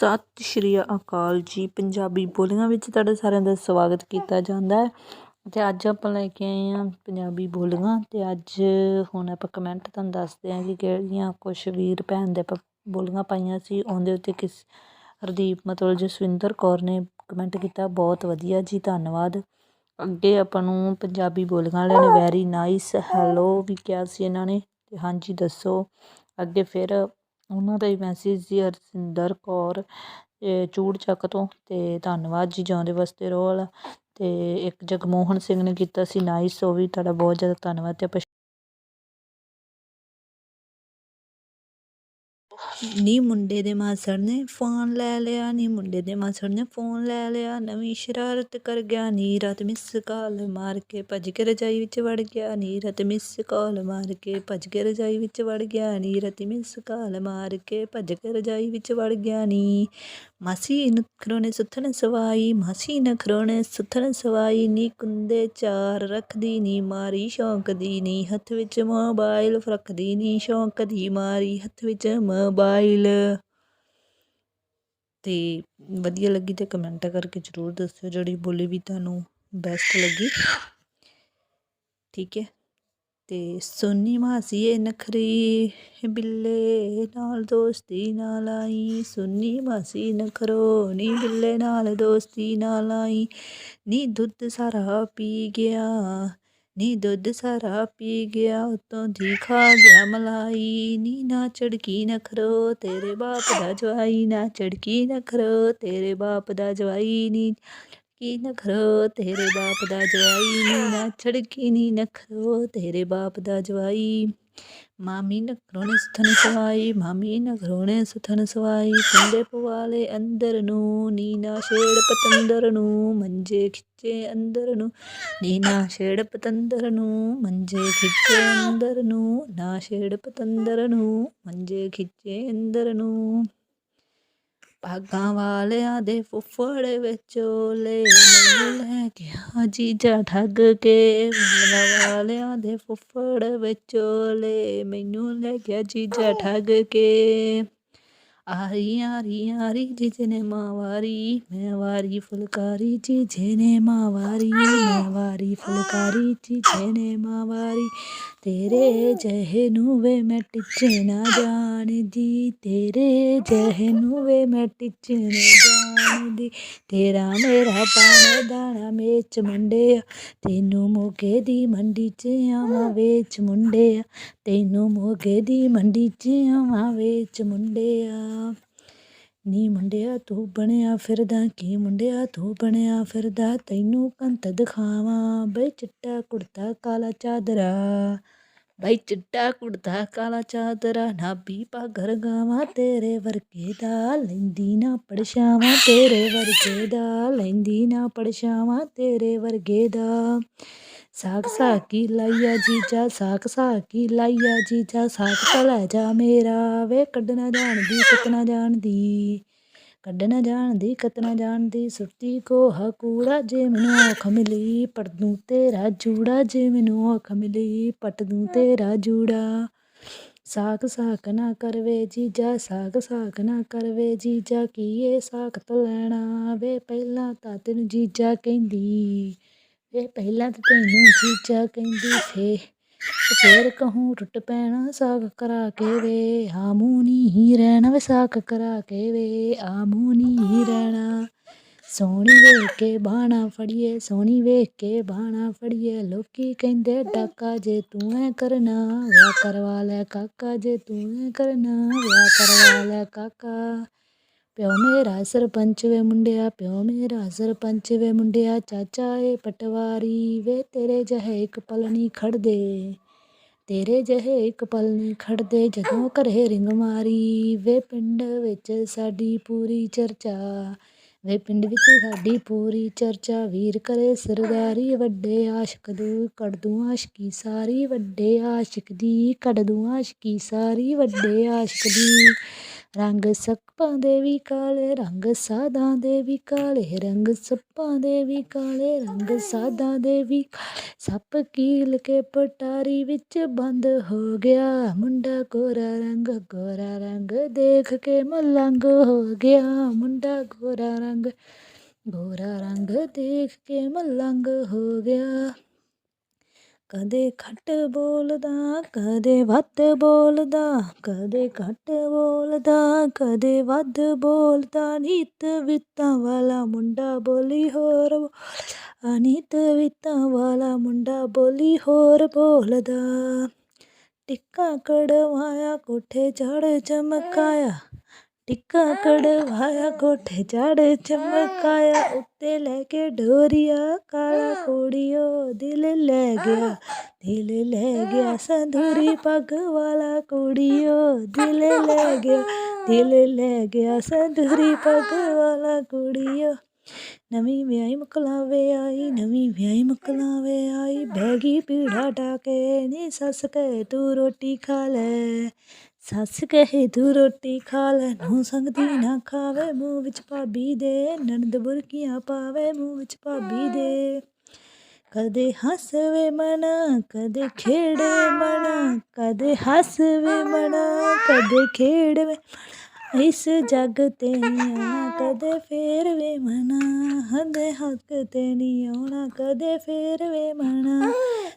ਸਤਿ ਸ਼੍ਰੀ ਅਕਾਲ ਜੀ। ਪੰਜਾਬੀ ਬੋਲੀਆਂ ਵਿੱਚ ਤੁਹਾਡਾ ਸਾਰਿਆਂ ਦਾ ਸਵਾਗਤ ਕੀਤਾ ਜਾਂਦਾ ਹੈ। ਅਤੇ ਅੱਜ ਆਪਾਂ ਲੈ ਕੇ ਆਏ ਹਾਂ ਪੰਜਾਬੀ ਬੋਲੀਆਂ ਅਤੇ ਅੱਜ ਹੁਣ ਆਪਾਂ ਕਮੈਂਟ ਤੁਹਾਨੂੰ ਦੱਸਦੇ ਹਾਂ ਕਿ ਕਿਹੜੀਆਂ ਕੁਛ ਵੀਰ ਭੈਣ ਦੇ ਆਪਾਂ ਬੋਲੀਆਂ ਪਾਈਆਂ ਸੀ। ਉਹਦੇ ਉੱਤੇ ਕਿਸ ਹਰਦੀਪ ਮਤਲਬ ਜਸਵਿੰਦਰ ਕੌਰ ਨੇ ਕਮੈਂਟ ਕੀਤਾ। ਬਹੁਤ ਵਧੀਆ ਜੀ, ਧੰਨਵਾਦ। ਅੱਗੇ ਆਪਾਂ ਨੂੰ ਪੰਜਾਬੀ ਬੋਲੀਆਂ ਵਾਲਿਆਂ ਨੇ ਵੈਰੀ ਨਾਈਸ ਹੈਲੋ ਵੀ ਕਿਹਾ ਸੀ ਇਹਨਾਂ ਨੇ। ਅਤੇ ਹਾਂਜੀ, ਦੱਸੋ। ਅੱਗੇ ਫਿਰ ਉਹਨਾਂ ਦਾ ਹੀ ਮੈਸੇਜ ਸੀ ਹਰਸਿੰਦਰ ਕੌਰ ਚੂੜ ਚੱਕ ਤੋਂ ਅਤੇ ਧੰਨਵਾਦ ਜੀ ਜਿਉਂਦੇ ਵਸਦੇ ਰਹੋ ਵਾਲਾ ਅਤੇ ਇੱਕ ਜਗਮੋਹਨ ਸਿੰਘ ਨੇ ਕੀਤਾ ਸੀ ਨਾਈਸ ਉਹ ਵੀ ਤੁਹਾਡਾ ਬਹੁਤ ਜ਼ਿਆਦਾ ਧੰਨਵਾਦ ਅਤੇ ਆਪਾਂ ਨੀ ਮੁੰਡੇ ਦੇ ਮਾਸੜ ਨੇ ਫੋਨ ਲੈ ਲਿਆ, ਨੀ ਮੁੰਡੇ ਦੇ ਮਾਸੜ ਨੇ ਫੋਨ ਲੈ ਲਿਆ। ਨਵੀਂ ਸ਼ਰਾਰਤ ਕਰ ਗਿਆ, ਨੀ ਰਾਤ ਮਿਸ ਕਾਲ ਮਾਰ ਕੇ ਭੱਜ ਕੇ ਰਜਾਈ ਵਿੱਚ ਵੜ ਗਿਆ। ਨੀ ਰਾਤ ਮਿਸ ਕਾਲ ਮਾਰ ਕੇ ਭੱਜ ਕੇ ਰਜਾਈ ਵਿੱਚ ਵੜ ਗਿਆ। ਨੀ ਰਾਤ ਮਿਸ ਕਾਲ ਮਾਰ ਕੇ ਭੱਜ ਕੇ ਰਜਾਈ ਵਿੱਚ ਵੜ ਗਿਆ। ਨੀ ਮਾਸੀ ਨਖਰੋਂ ਨੇ ਸੁੱਥਣ ਸਵਾਈ, ਮਾਸੀ ਨਖਰੋਂ ਨੇ ਸੁੱਥਣ ਸਵਾਈ। ਨੀ ਕੁੰਦੇ ਚਾਰ ਰੱਖਦੀ, ਨੀ ਮਾਰੀ ਸ਼ੌਂਕ ਦੀ ਨੀ ਹੱਥ ਵਿੱਚ ਮੋਬਾਈਲ ਰੱਖਦੀ ਨੀ ਸ਼ੌਂਕ ਦੀ ਮਾਰੀ ਹੱਥ ਵਿੱਚ ਮੋਬਾਈਲ ਤੇ ਵਧੀਆ ਲੱਗੀ ਤੇ ਕਮੈਂਟ ਕਰਕੇ ਜ਼ਰੂਰ ਦੱਸਿਓ ਜਿਹੜੀ ਬੋਲੀ ਵੀ ਤੁਹਾਨੂੰ ਬੈਸਟ ਲੱਗੀ। ਠੀਕ ਹੈ। ਤੇ ਸੋਨੀ ਮਾਸੀ, ਇਹ ਨਖਰੀ ਬਿੱਲੇ ਨਾਲ ਦੋਸਤੀ ਨਾਲ ਆਈ। ਸੋਨੀ ਮਾਸੀ, ਨਖਰੋ ਨੀ ਬਿੱਲੇ ਨਾਲ ਦੋਸਤੀ ਨਾਲ ਆਈ। ਨੀ ਦੁੱਧ ਸਾਰਾ ਪੀ ਗਿਆ। ਨੀ ਦੁੱਧ ਸਾਰਾ ਪੀ ਗਿਆ, ਉਤੋਂ ਦੀ ਖਾ ਗਿਆ ਮਲਾਈ। ਨੀ ਨਾ ਚੜਕੀ ਨਖਰੋ, ਤੇਰੇ ਬਾਪ ਦਾ ਜਵਾਈ। ਨਾ ਚੜਕੀ ਨਖਰੋ, ਤੇਰੇ ਬਾਪ ਦਾ ਜਵਾਈ। ਨੀ ਕੀ ਨਖਰੋ, ਤੇਰੇ ਬਾਪ ਦਾ ਜਵਾਈ। ਨੀ ਨਾ ਛੜਕੀ ਨੀ ਨਖਰੋ, ਤੇਰੇ ਬਾਪ ਦਾ ਜਵਾਈ। ਮਾਮੀ ਨਖਰੋ ਨੇ ਸੁਥਨ ਸਵਾਈ, ਮਾਮੀ ਨਖਰੋ ਨੇ ਸੁਥਨ ਸਵਾਈ ਕੁੰਡੇ ਪਵਾਲੇ ਅੰਦਰ ਨੂੰ ਨੀ ਨਾ ਛੇੜ ਪਤੰਦਰ ਨੂੰ, ਮੰਜੇ ਖਿੱਚੇ ਅੰਦਰ ਨੂੰ ਨੀ ਨਾ ਛੇੜ ਪਤੰਦਰ ਨੂੰ, ਮੰਜੇ ਖਿੱਚੇ ਵਾਲਿਆਂ ਦੇ ਫੁੱਫੜ ਵਿਚੋਲੇ ਮੈਨੂੰ ਲੈ ਗਿਆ ਜੀਜਾ ਠੱਗ ਕੇ ਭਾਗਾਂ ਵਾਲਿਆਂ ਦੇ ਫੁੱਫੜ ਵਿਚੋਲੇ ਮੈਨੂੰ ਲੈ ਗਿਆ ਜੀਜਾ ਠੱਗ ਕੇ ਆਰੀ ਆਰੀ ਆਰੀ ਜੀਜੇ ਨੇ ਮਾਵਾਰੀ ਮੈਂ ਵਾਰੀ ਫੁਲਕਾਰੀ ਜੀਜੇ ਨੇ ਮਾਵਾਰੀ ਮੈਂ ਵਾਰੀ ਫੁਲਕਾਰੀ ਜੀਜੇ ਨੇ ਮਾਵਾਰੀ ਤੇਰੇ ਜਹੇ ਨੂੰ ਵੇ ਮੈਂ ਟਿੱਚੇ ਨਾ ਜਾਣਦੀ, ਤੇਰੇ ਜਹੇ ਨੂੰ ਵੇ ਮੈਂ ਟਿੱਚੇ ਨਾ ਜਾਣਦੀ। ਤੇਰਾ ਮੇਰਾ ਪਾਣਾ ਦਾਣਾ ਮੇਚ ਮੁੰਡਿਆ, ਤੈਨੂੰ ਮੋਗੇ ਦੀ ਮੰਡੀ 'ਚ ਆਵਾਂ ਵੇਚ ਮੁੰਡਿਆ, ਤੈਨੂੰ ਮੋਗੇ ਦੀ ਮੰਡੀ 'ਚ ਆਵਾਂ ਵੇਚ ਮੁੰਡਿਆ। ਨੀ ਮੁੰਡਿਆ ਤੂੰ ਬਣਿਆ ਫਿਰਦਾ, ਕੀ ਮੁੰਡਿਆ ਤੂੰ ਬਣਿਆ ਫਿਰਦਾ? ਤੈਨੂੰ ਕੰਤ ਦਿਖਾਵਾਂ, ਬਈ ਚਿੱਟਾ ਕੁੜਤਾ ਕਾਲਾ ਚਾਦਰਾ। ਬਈ ਚਿੱਟਾ ਕੁੜਤਾ ਕਾਲਾ ਚਾਦਰਾ, ਨਾਭੀ ਪਾਗਰ ਗਾਵਾਂ, ਤੇਰੇ ਵਰਗੇ ਦਾ ਲੈਂਦੀ ਨਾ ਪੜਛਾਵਾਂ, ਤੇਰੇ ਵਰਗੇ ਦਾ ਲੈਂਦੀ ਨਾ ਪੜਛਾਵਾਂ, ਤੇਰੇ ਵਰਗੇ ਦਾ। ਸਾਕ ਸਾਕੀ ਲਾਈਆ ਜੀਜਾ ਸਾਕ ਸਾਕੀ ਲਾਈਆ ਜੀਜਾ ਸਾਕ ਤਾਂ ਲੈ ਜਾ ਮੇਰਾ ਵੇ ਕੱਢਣਾ ਜਾਣਦੀ ਕਿਤਨਾ ਜਾਣਦੀ ਕੱਢਣਾ ਜਾਣਦੀ ਕਿਤਨਾ ਜਾਣਦੀ ਸੁੱਤੀ ਕੋਹਾ ਕੂੜਾ ਜੇ ਮੈਨੂੰ ਅੱਖ ਮਿਲੀ ਪੜਦੂ ਤੇਰਾ ਜੂੜਾ ਜੇ ਮੈਨੂੰ ਅੱਖ ਮਿਲੀ ਪਟਦੂ ਤੇਰਾ ਜੂੜਾ। ਸਾਕ ਸਾਕ ਨਾ ਕਰਵੇ ਜੀਜਾ ਸਾਕ ਸਾਕ ਨਾ ਕਰਵੇ ਜੀਜਾ ਕੀ ਕੀਏ ਸਾਕ ਤੋਂ ਲੈਣਾ ਵੇ, ਪਹਿਲਾਂ ਤਾਂ ਤੈਨੂੰ ਜੀਜਾ ਕਹਿੰਦੀ। ਵੇ ਪਹਿਲਾਂ ਤਾਂ ਤੈਨੂੰ ਜੀਜਾ ਕਹਿੰਦੀ ਫੇ ਫੇਰ ਕਹੂੰ, ਟੁੱਟ ਪੈਣਾ ਸਾਕ ਕਰਾ ਕੇ ਵੇ, ਆਮੂ ਹੀ ਰਹਿਣਾ ਵੇ ਸਾਗ ਕਰਾ ਕੇ ਵੇ, ਆਮੂ ਨਹੀਂ ਰਹਿਣਾ। ਸੋਹਣੀ ਵੇਖ ਕੇ ਬਾਣਾ ਫੜੀਏ, ਸੋਹਣੀ ਵੇਖ ਕੇ ਬਾਣਾ ਫੜੀਏ। ਲੋਕੀ ਕਹਿੰਦੇ, ਡਾਕਾ ਜੇ ਤੂੰ ਐ ਕਰਨਾ, ਵਿਆਹ ਕਰਵਾ ਲੈ ਕਾਕਾ ਜੇ ਤੂੰ ਐ ਕਰਨਾ, ਵਿਆਹ ਕਰਵਾ ਲੈ ਕਾਕਾ। ਪਿਓ ਮੇਰਾ ਸਰਪੰਚ ਵੇ ਮੁੰਡਿਆ, ਪਿਓ ਮੇਰਾ ਸਰਪੰਚ ਵੇ ਮੁੰਡਿਆ, ਚਾਚਾ ਏ ਪਟਵਾਰੀ ਵੇ, ਤੇਰੇ ਜਹੇ ਇੱਕ ਪਲ ਨਹੀਂ ਖੜਦੇ। ਤੇਰੇ ਜਹੇ ਇੱਕ ਪਲ ਨਹੀਂ ਖੜਦੇ, ਜਦੋਂ ਘਰੇ ਰਿੰਗ ਮਾਰੀ ਵੇ ਪਿੰਡ ਵਿੱਚ ਸਾਡੀ ਪੂਰੀ ਚਰਚਾ। ਵੇ ਪਿੰਡ ਵਿੱਚ ਸਾਡੀ ਪੂਰੀ ਚਰਚਾ, ਵੀਰ ਕਰੇ ਸਰਦਾਰੀ ਵੱਡੇ ਆਸ਼ਕ ਦੂ, ਕੱਢਦੂ ਆਸ਼ਕੀ ਸਾਰੀ ਵੱਡੇ ਆਸ਼ਿਕ ਦੀ, ਕੱਢਦੂ ਆਸ਼ਕੀ ਸਾਰੀ ਵੱਡੇ ਆਸ਼ਿਕ ਦੀ। ਰੰਗ ਸੱਪਾਂ ਦੇ ਵੀ ਕਾਲੇ, ਰੰਗ ਸਾਦਾਂ ਦੇ ਵੀ ਕਾਲੇ, ਰੰਗ ਸੱਪਾਂ ਦੇ ਵੀ ਕਾਲੇ, ਰੰਗ ਸਾਦਾਂ ਦੇ ਵੀ ਕਾਲੇ। ਸੱਪ ਕੀਲ ਕੇ ਪਟਾਰੀ ਵਿੱਚ ਬੰਦ ਹੋ ਗਿਆ, ਮੁੰਡਾ ਗੋਰਾ ਰੰਗ ਗੋਰਾ ਰੰਗ ਦੇਖ ਕੇ ਮਲੰਗ ਹੋ ਗਿਆ, ਮੁੰਡਾ ਗੋਰਾ ਰੰਗ ਗੋਰਾ ਰੰਗ ਦੇਖ ਕੇ ਮਲੰਗ ਹੋ ਗਿਆ। ਕਦੇ ਘੱਟ ਬੋਲਦਾ, ਕਦੇ ਵੱਧ ਬੋਲਦਾ, ਕਦੇ ਘੱਟ ਬੋਲਦਾ, ਕਦੇ ਵੱਧ ਬੋਲਦਾ। ਨੀਤ ਵਿਤਾਂ ਵਾਲਾ ਮੁੰਡਾ ਬੋਲੀ ਹੋਰ ਬੋਲਦਾ ਨੀਤ ਵਿਤਾਂ ਵਾਲਾ ਮੁੰਡਾ ਬੋਲੀ ਹੋਰ ਬੋਲਦਾ। ਟਿੱਕਾ ਕੜਵਾਇਆ ਕੋਠੇ ਚੜ ਚਮਕਾਇਆ ਟਿੱਕਾ ਕੜਵਾਇਆ ਕੋਠੇ ਚੜ, ਚਮਕਾਇਆ ਉੱਤੇ ਲੈ ਕੇ ਡੋਰੀਆ, ਕਾਲਾ ਕੋੜੀਓ ਦਿਲ ਲੈ ਗਿਆ, ਦਿਲ ਲੈ ਗਿਆ, ਸੰਧੂਰੀ ਪੱਗ ਵਾਲਾ ਕੁੜੀਓ ਦਿਲ ਲੈ ਗਿਆ, ਦਿਲ ਲੈ ਗਿਆ, ਸੰਧੂਰੀ ਪੱਗ ਵਾਲਾ ਕੁੜੀਓ। ਨਵੀਂ ਵਿਆਹੀ ਮੁਕਲਾਵੇ ਆਈ, ਨਵੀਂ ਵਿਆਹੀ ਮੁਕਲਾਵੇ ਆਈ ਬੈਗੀ ਪੀੜਾ ਟਾਕੇ ਨੀ ਸੱਸ ਕਹੇ ਤੂੰ ਰੋਟੀ ਖਾ ਲੈ। ਸੱਸ ਕਹੇ, ਤੂੰ ਰੋਟੀ ਖਾ ਲੈ ਨੂੰ ਸੰਗਦੀ ਨਾ ਖਾਵੇ, ਮੂੰਹ ਵਿੱਚ ਭਾਬੀ ਦੇ, ਨਣਦ ਬੁਰਕੀਆਂ ਪਾਵੇ, ਮੂੰਹ ਵਿੱਚ ਭਾਬੀ ਦੇ। ਕਦੇ ਹੱਸਵੇ ਮਨਾ, ਕਦੇ ਖੇੜੇ ਮਨਾ, ਕਦੇ ਹੱਸਵੇ ਮਨਾ, ਕਦੇ ਖੇੜਵੇ ਇਸ ਜੱਗ ਤੇ ਨਹੀਂ ਆਉਣਾ, ਕਦੇ ਫੇਰ ਵੇ ਮਨਾ। ਹਦੇ ਹੱਕ ਤੇ ਨਹੀਂ ਆਉਣਾ, ਕਦੇ ਫੇਰ ਵੇ ਮਨਾ।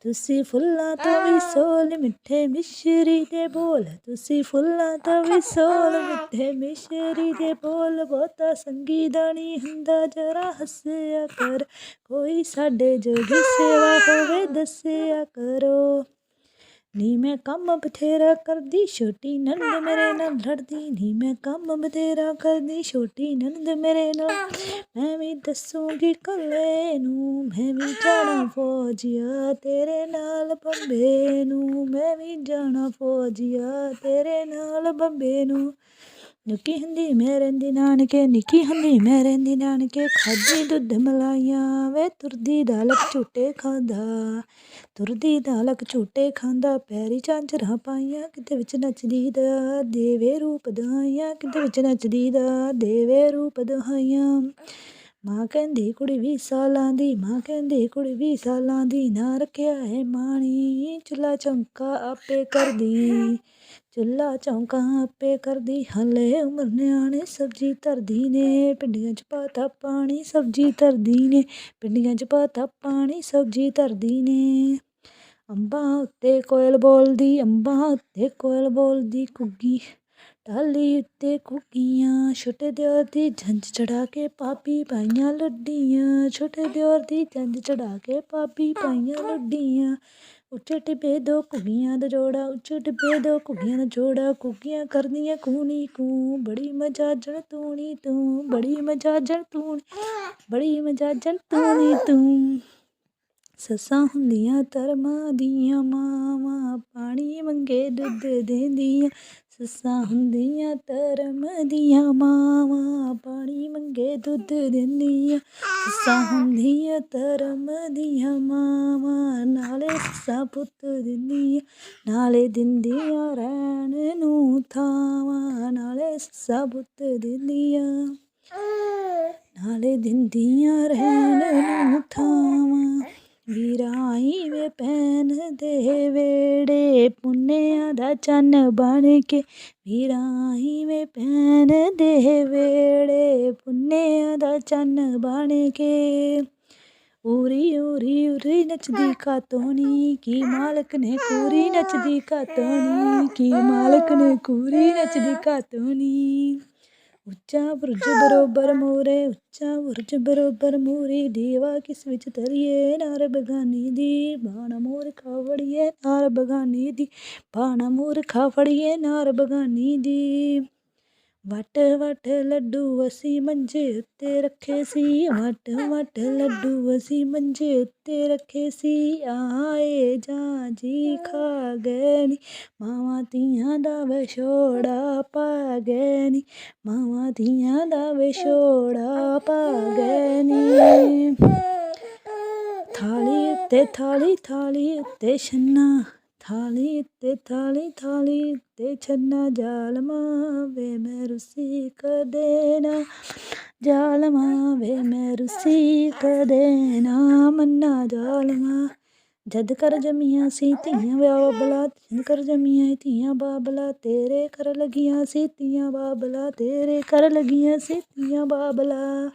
ਤੁਸੀਂ ਫੁੱਲਾਂ ਤੋਂ ਵੀ ਸੋਲ ਮਿੱਠੇ ਮਿਸ਼ਰੀ ਦੇ ਬੋਲ। ਤੁਸੀਂ ਫੁੱਲਾਂ ਤੋਂ ਵੀ ਸੋਲ ਮਿੱਠੇ ਮਿਸ਼ਰੀ ਦੇ ਬੋਲ। ਬਹੁਤਾ ਸੰਗੀ ਦਾ ਨਹੀਂ ਹੁੰਦਾ, ਜਰਾ ਹੱਸਿਆ ਕਰ। ਕੋਈ ਸਾਡੇ ਜੋਗੀ ਸੇਵਾ ਹੋਵੇ, ਦੱਸਿਆ ਕਰੋ। ਨੀ ਮੈਂ ਕੰਮ ਬਥੇਰਾ ਕਰਦੀ, ਛੋਟੀ ਨੰਦ ਮੇਰੇ ਨਾਲ ਲੜਦੀ। ਨੀ ਮੈਂ ਕੰਮ ਬਥੇਰਾ ਕਰਦੀ, ਛੋਟੀ ਨੰਦ ਮੇਰੇ ਨਾਲ। ਮੈਂ ਵੀ ਦੱਸੂਗੀ ਕੱਲੇ ਨੂੰ, ਮੈਂ ਵੀ ਜਾਣਾ ਫੌਜੀਆ ਤੇਰੇ ਨਾਲ ਬੰਬੇ ਨੂੰ। ਮੈਂ ਵੀ ਜਾਣਾ ਫੌਜੀਆ ਤੇਰੇ ਨਾਲ ਬੰਬੇ ਨੂੰ। ਨਿੱਕੀ ਹੁੰਦੀ ਮੈਂ ਰਹਿੰਦੀ ਨਾਨਕੇ, ਨਿੱਕੀ ਹੁੰਦੀ ਮੈਂ ਰਹਿੰਦੀ ਨਾਨਕੇ। ਖਾਦੀ ਦੁੱਧ ਮਲਾਈਆਂ ਵੇ, ਤੁਰਦੀ ਦਾਲਕ ਝੂਟੇ ਖਾਂਦਾ। ਤੁਰਦੀ ਦਾਲਕ ਝੂਟੇ ਖਾਂਦਾ, ਪੈਰੀ ਝਾਂਜਰਾਂ ਪਾਈਆਂ, ਕਿਤੇ ਵਿੱਚ ਨੱਚਦੀ ਦਾ ਦੇਵੇ ਰੂਪ ਦਹਾਈਆਂ, ਕਿਤੇ ਵਿੱਚ ਨੱਚਦੀ ਦਾ ਦੇਵੇ ਰੂਪ ਦਹਾਈਆਂ। ਮਾਂ ਕਹਿੰਦੀ, ਕੁੜੀ ਵੀਹ ਸਾਲਾਂ ਦੀ, ਮਾਂ ਕਹਿੰਦੀ, ਕੁੜੀ ਵੀਹ ਸਾਲਾਂ ਦੀ, ਨਾ ਰੱਖਿਆ ਹੈ ਮਾਣੀ ਚੁੱਲਾ ਚੌਂਕਾ ਆਪੇ ਕਰਦੀ ਚੁੱਲਾ ਚੌਂਕਾ ਆਪੇ ਕਰਦੀ, ਹਲੇ ਉਮਰ ਨਿਆਣੇ ਸਬਜ਼ੀ ਧਰਦੀ ਨੇ, ਪਿੰਡੀਆਂ 'ਚ ਪਾਤਾ ਪਾਣੀ, ਸਬਜ਼ੀ ਧਰਦੀ ਨੇ, ਪਿੰਡੀਆਂ 'ਚ ਪਾਤਾ ਪਾਣੀ, ਸਬਜ਼ੀ ਧਰਦੀ ਨੇ। ਅੰਬਾਂ ਉੱਤੇ ਕੋਇਲ ਬੋਲਦੀ, ਅੰਬਾਂ ਉੱਤੇ ਕੋਇਲ ਬੋਲਦੀ ਕੁੱਗੀ ਟਾਹਲੀ ਉੱਤੇ ਕੁੱਕੀਆਂ ਛੋਟੇ ਦਿਓਰ ਦੀ ਜੰਜ ਚੜਾ ਕੇ ਪਾਪੀ ਪਾਈਆਂ ਲੱਡੀਆਂ, ਛੋਟੇ ਦਿਓਰ ਦੀ ਜੰਜ ਚੜਾ ਕੇ ਪਾਪੀ ਪਾਈਆਂ ਲੱਡੀਆਂ। ਉੱਚੇ ਟਿੱਬੇ ਦੋ ਘੁੱਗੀਆਂ ਦਾ ਜੋੜਾ, ਉੱਚੇ ਟਿੱਬੇ ਦੋ ਘੁੱਗੀਆਂ ਦਾ ਜੋੜਾ ਕੁੱਕੀਆਂ ਕਰਦੀਆਂ ਕੂਣੀ ਕੂ, ਬੜੀ ਮਜ਼ਾਜਣ ਤੂਣੀ ਤੂੰ, ਬੜੀ ਮਜ਼ਾਜਣ ਤੂੰ ਬੜੀ ਮਜ਼ਾਜਣ ਤੂਣੀ ਤੂੰ। ਸੱਸਾਂ ਹੁੰਦੀਆਂ ਧਰਮਾਂ ਦੀਆਂ, ਮਾਵਾਂ ਪਾਣੀ ਮੰਗੇ ਦੁੱਧ ਦਿੰਦੀਆਂ ਸੱਸਾਂ ਹੁੰਦੀਆਂ, ਧਰਮ ਦੀਆਂ ਮਾਵਾਂ, ਪਾਣੀ ਮੰਗੇ, ਦੁੱਧ ਦਿੰਦੀਆਂ। ਸੱਸਾਂ ਹੁੰਦੀਆਂ, ਧਰਮ ਦੀਆਂ ਮਾਵਾਂ, ਨਾਲੇ ਸੱਸਾਂ ਪੁੱਤ ਦਿੰਦੀਆਂ। ਨਾਲੇ ਦਿੰਦੀਆਂ ਰਹਿਣ ਨੂੰ ਥਾਵਾਂ, ਨਾਲੇ ਸੱਸਾਂ ਪੁੱਤ ਦਿੰਦੀਆਂ। ਨਾਲੇ ਦਿੰਦੀਆਂ ਰਹਿਣ ਨੂੰ ਥਾਵਾਂ। ਵੀਰਾਈ ਵੇ ਪੈਨ ਦੇ ਵੇੜੇ ਪੁੰਨਿਆਂ ਦਾ ਚੰਨ ਬਣ ਕੇ। ਵੀਰਾਈ ਵੇ ਪੈਨ ਦੇ ਵੇੜੇ ਪੁੰਨਿਆਂ ਦਾ ਚੰਨ ਬਣ ਕੇ। ਉਰੀ ਉਰੀ ਉਰੀ ਨੱਚਦੀ ਕਾਤੋਣੀ ਕੀ ਮਾਲਕ ਨੇ ਕੂਰੀ ਨੱਚਦੀ ਕਾਤੋਣੀ ਕੀ ਮਾਲਕ ਨੇ ਕੂਰੀ ਨੱਚਦੀ ਕਾਤੋਣੀ ਉੱਚਾ ਬੁਰਜ ਬਰੋਬਰ ਮੂਰੇ, ਉੱਚਾ ਬੁਰਜ ਬਰੋਬਰ ਮੂਰੀ ਦੀਵਾ ਕਿਸ ਵਿੱਚ ਧਰੀਏ? ਨਾਰ ਬਗਾਨੀ ਦੀ ਬਾਣਾ ਮੂਰ ਖਾਵੜੀਏ, ਨਾਰ ਬਗਾਨੀ ਦੀ ਬਾਣਾ ਮੂਰ ਖਾਵੜੀਏ, ਨਾਰ ਬਗਾਨੀ ਦੀ ਵਟ ਵਟ ਲੱਡੂ ਅਸੀਂ ਮੰਜੇ ਉੱਤੇ ਰੱਖੇ ਸੀ, ਵਟ ਵਟ ਲੱਡੂ ਅਸੀਂ ਮੰਜੇ ਉੱਤੇ ਰੱਖੇ ਸੀ, ਆਏ ਜਾਂ ਜੀ ਖਾ ਗਏ ਨੀ, ਮਾਵਾਂ ਧੀਆਂ ਦਾ ਵਿਛੋੜਾ ਪਾ ਗਏ ਨੀ, ਮਾਵਾਂ ਧੀਆਂ ਦਾ ਵਿਛੋੜਾ ਪਾ ਗਏ ਨੀ। ਥਾਲੀ ਉੱਤੇ ਥਾਲੀ ਥਾਲੀ ਉੱਤੇ ਛੰਨਾ ਥਾਲੀ ਉੱਤੇ ਥਾਲੀ ਥਾਲੀ ਤੇ ਛੰਨਾ ਜਾਲਮਾ ਵੇ ਮੈਂ ਰੁੱਸੀ ਕਦੇ ਨਾ ਜਾਲਮਾ ਵੇ ਮੈਂ ਰੁੱਸੀ ਕਦੇ ਨਾ ਮੰਨਾ ਜਾਲਮਾ ਜਦ ਕਰ ਜੰਮੀਆਂ ਸੀ ਧੀਆਂ ਬਾਬਲਾ ਜਦ ਕਰ ਜੰਮੀਆਂ ਧੀਆਂ ਬਾਬਲਾ ਤੇਰੇ ਕਰ ਲੱਗੀਆਂ ਸੀ ਧੀਆਂ ਬਾਬਲਾ ਤੇਰੇ ਕਰ ਲੱਗੀਆਂ ਸੀ ਧੀਆਂ ਬਾਬਲਾ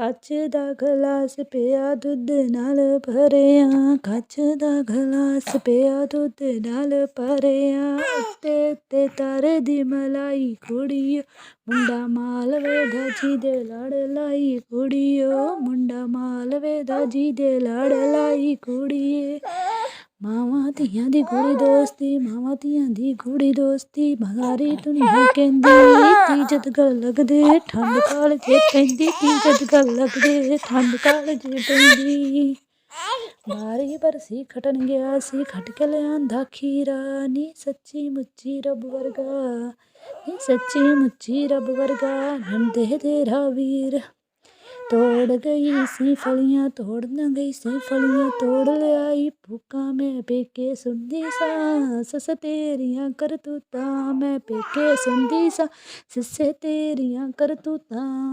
ਕੱਚ ਦਾ ਗਲਾਸ ਪਿਆ ਦੁੱਧ ਨਾਲ ਭਰਿਆ, ਕੱਚ ਦਾ ਗਲਾਸ ਪਿਆ ਦੁੱਧ ਨਾਲ ਭਰਿਆ। ਉੱਤੇ ਉੱਤੇ ਤਾਰੇ ਦੀ ਮਲਾਈ ਕੁੜੀਓ ਮੁੰਡਾ ਮਾਲਵੇ ਦਾ ਜੀ ਦੇ ਲੜ ਲਾਈ ਕੁੜੀਓ ਮੁੰਡਾ ਮਾਲਵੇ ਦਾ ਜੀ ਦੇ ਲੜ ਲਾਈ ਕੁੜੀਏ ਮਾਵਾਂ ਧੀਆਂ ਦੀ ਗੂੜੀ ਦੋਸਤੀ, ਮਾਵਾਂ ਧੀਆਂ ਦੀ ਗੂੜੀ ਦੋਸਤੀ। ਮਗਾਰੀ ਦੁਨੀਆ ਕਹਿੰਦੀ ਤੀ ਜਦ ਗਲ ਲੱਗਦੇ, ਠੰਡ ਕਾਲ ਜੇ ਪੈਂਦੀ ਤੀ ਜਦ ਗਲ ਲੱਗਦੇ, ਠੰਡ ਕਾਲ ਜੇ ਪੈਂਦੀ। ਬਾਰੀ ਬਰਸੀ ਖਟਣ ਗਿਆ, ਸੀ ਖਟ ਕੇ ਲਿਆਂਦਾ ਖੀਰਾ। ਨੀ ਸੱਚੀ ਮੁੱਚੀ ਰੱਬ ਵਰਗਾ, ਨੀ ਸੱਚੀ ਮੁੱਚੀ ਰੱਬ ਵਰਗਾ, ਨੰਦੇ ਤੇਰਾ ਵੀਰ। ਤੋੜ ਗਈ ਸੀ ਫਲੀਆਂ ਤੋੜਨ ਗਈ ਸੀ ਫਲੀਆਂ, ਤੋੜ ਲਿਆਈ ਭੁੱਕਾ ਮੈਂ ਪੇਕੇ ਸੁਣਦੀ ਸਾਂ ਸੱਸ ਤੇਰੀਆਂ ਕਰਤੂਤਾਂ ਮੈਂ ਪੇਕੇ ਸੁਣਦੀ ਸਾਂ ਸੱਸੇ ਤੇਰੀਆਂ ਕਰਤੂਤਾਂ